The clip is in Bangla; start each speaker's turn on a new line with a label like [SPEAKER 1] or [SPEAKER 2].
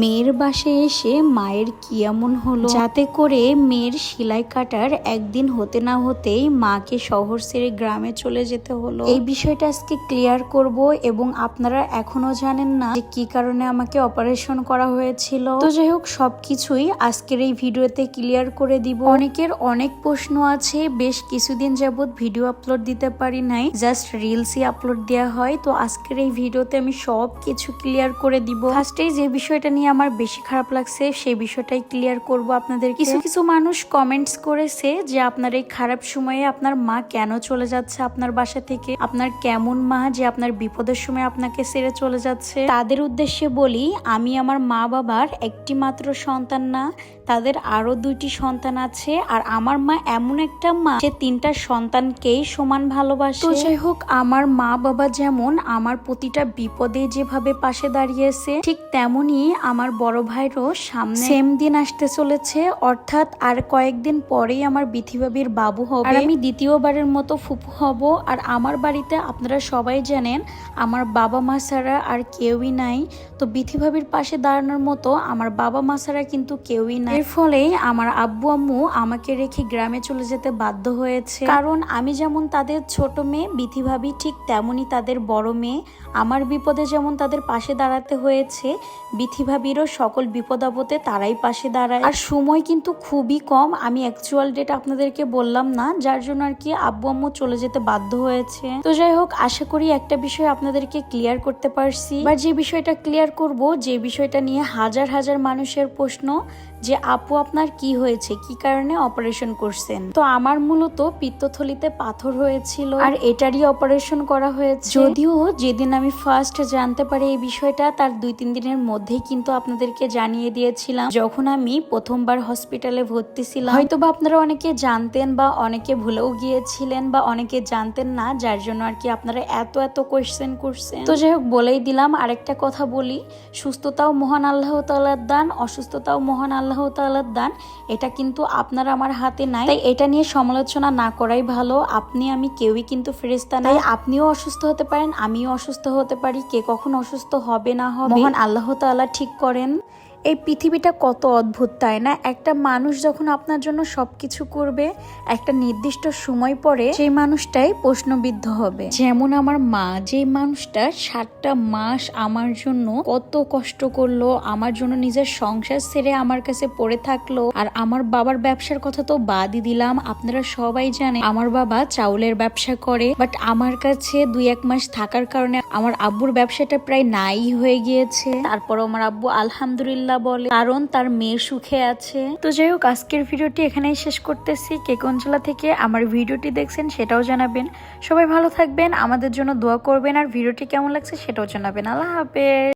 [SPEAKER 1] মেয়ের বাসে এসে মায়ের কি এমন হলো? যাতে করে মেয়ের সেলাই কাটার একদিন হতে না হতেই মাকে শহর ছেড়ে গ্রামে চলে যেতে হলো। এই বিষয়টা আজকে ক্লিয়ার করব এবং আপনারা এখনও জানেন না যে কি কারণে আমাকে অপারেশন করা হয়েছিল। তো যাই হোক, সবকিছুই আজকের এই ভিডিওতে ক্লিয়ার করে দিব। অনেকের অনেক প্রশ্ন আছে, বেশ কিছুদিন যাবৎ ভিডিও আপলোড দিতে পারি নাই, জাস্ট রিলসই আপলোড দেওয়া হয়। তো আজকের এই ভিডিওতে আমি সব কিছু ক্লিয়ার করে দিব। ফার্স্টেই যে বিষয়টা নিয়ে আমার বেশি খারাপ লাগছে সেই বিষয়টাই ক্লিয়ার করব আপনাদের কিছু কিছু মানুষ কমেন্টস করেছে যে আপনার এই খারাপ সময়ে আপনার মা কেন চলে যাচ্ছে আপনার বাসা থেকে? আপনার কেমন মা যে আপনার বিপদের সময় আপনাকে ছেড়ে চলে যাচ্ছে? তাদের উদ্দেশ্যে বলি আমি আমার মা বাবার একটি মাত্র সন্তান না তাদের আরও দুইটি সন্তান আছে আর আমার মা এমন একটা মা যে তিনটা সন্তানকেই সমান ভালোবাসে। তো যাই হোক আমার মা বাবা যেমন আমার প্রতিটা বিপদে যেভাবে পাশে দাঁড়িয়েছে ঠিক তেমনি আমার বড় ভাইরও সামনে সেম দিন আসতে চলেছে অর্থাৎ আর কয়েকদিন পরেই আমার বিথিবাবির বাবু হবে। আর আমি দ্বিতীয়বারের মতো ফুপু হব আর আমার বাড়িতে আপনারা সবাই জানেন আমার বাবা মা ছাড়া আর কেউই নাই। তো বিথিভাবির পাশে দাঁড়ানোর মতো আমার বাবা মা ছাড়া কিন্তু কেউই নাই। এর ফলে আমার আব্বু আম্মু আমাকে রেখে গ্রামে চলে যেতে বাধ্য হয়েছে। কারণ আমি যেমন তাদের ছোট মেয়ে বিথিভাবি ঠিক তেমনই তাদের বড় মেয়ে। আমার বিপদে যেমন তাদের পাশে দাঁড়াতে হয়েছে বিথিভাবিরও সকল বিপদ আপদে তারাই পাশে দাঁড়ায়। আর সময় কিন্তু খুবই কম। আমি অ্যাকচুয়াল ডেট আপনাদেরকে বললাম না, যার জন্য আর কি আব্বু আম্মু চলে যেতে বাধ্য হয়েছে। তো যাই হোক, আশা করি একটা বিষয় আপনাদেরকে ক্লিয়ার করতে পারছি। বা যে বিষয়টা ক্লিয়ার করব, যে বিষয়টা নিয়ে হাজার হাজার মানুষের প্রশ্ন, যে আপু আপনার কি হয়েছে, কি কারণে অপারেশন করছেন? তো আমার মূলত পিত্তথলিতে পাথর হয়েছিল। আর এটারই অপারেশন করা হয়েছে। যদিও যেদিন আমি ফার্স্ট জানতে পারি এই বিষয়টা, তার দুই তিন দিনের মধ্যেই কিন্তু আপনাদেরকে জানিয়ে দিয়েছিলাম যখন আমি প্রথমবার হসপিটালে ভর্তি ছিলাম হয়তো বা আপনারা অনেকে জানতেন বা অনেকে ভুলেও গিয়েছিলেন বা অনেকে জানতেন না যার জন্য আর কি আপনারা এত এত কোয়েশ্চেন করছেন। তো যাই হোক বলেই দিলাম আরেকটা কথা বলি সুস্থতাও মহান আল্লাহ তাআলার দান অসুস্থতাও মহান আল্লাহ তাআলার দান এটা কিন্তু আপনার আমার হাতে নাই। তাই এটা নিয়ে সমালোচনা না করাই ভালো আপনি আমি কেউই কিন্তু ফেরেস্তা নাই। আপনিও অসুস্থ হতে পারেন আমিও অসুস্থ হতে পারি কে কখন অসুস্থ হবে না হবে মহান আল্লাহ তাআলা ঠিক করেন এই পৃথিবীটা কত অদ্ভুত, তাই না? একটা মানুষ যখন আপনার জন্য সবকিছু করবে, একটা নির্দিষ্ট সময় পরে সেই মানুষটাই প্রশ্নবিদ্ধ হবে। যেমন আমার মা যে মানুষটা সাতটা মাস আমার জন্য কত কষ্ট করল, আমার জন্য নিজের সংসার ছেড়ে আমার কাছে পড়ে থাকল, আর আমার বাবার ব্যবসার কথা তো বাদই দিলাম। আপনারা সবাই জানে আমার বাবা চাউলের ব্যবসা করে বাট আমার কাছে দুই এক মাস থাকার কারণে আমার আব্বুর ব্যবসাটা প্রায় নাই হয়ে গিয়েছে। তারপর আমার আব্বু আলহামদুলিল্লাহ বলে, কারণ তার মেয়ে সুখে আছে। তো যাই হোক, আজকের ভিডিওটি এখানেই শেষ করতেছি। কে কোন জেলা থেকে আমার ভিডিওটি দেখছেন সেটাও জানাবেন। সবাই ভালো থাকবেন, আমাদের জন্য দোয়া করবেন, আর ভিডিওটি কেমন লাগছে সেটাও জানাবেন। আল্লাহ হাফেজ।